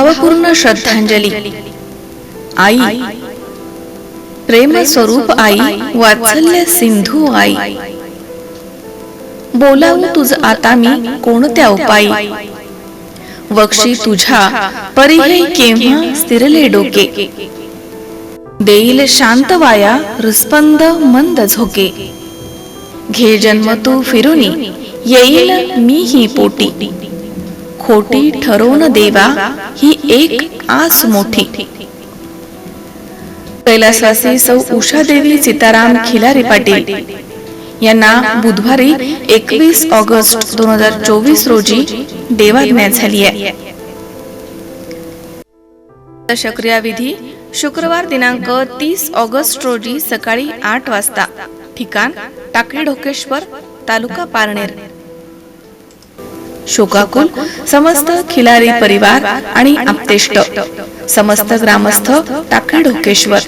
भावपूर्ण श्रद्धांजली. आई. प्रेम स्वरूप आई वात्सल्य सिंधू आई. बोलावू तुझ आता मी कोणत्या उपायी? वक्षी तुझ्या परिहे केव्हा स्थिरले डोके? देईल शांत वाया रुस्पंद मंद झोके. घे जन्म तू फिरुनी येईल मी ही पोटी. खोटी ठरवून देवा ही एक आस मोठी. कैलासवासी सौ उषा देवी सीताराम खिलारी पाटील यांना बुधवारी एकवीस ऑगस्ट दोन हजार चोवीस रोजी देवाज्ञा झाली आहे. शक्रिया विधी शुक्रवार दिनांक तीस ऑगस्ट रोजी सकाळी आठ वाजता ठिकाण टाकळी ढोकेश्वर तालुका पारनेर. शोकाकुल समस्त खिलारी परिवार आणि आप्तेष्ट समस्त ग्रामस्थ टाकळी ढोकेश्वर.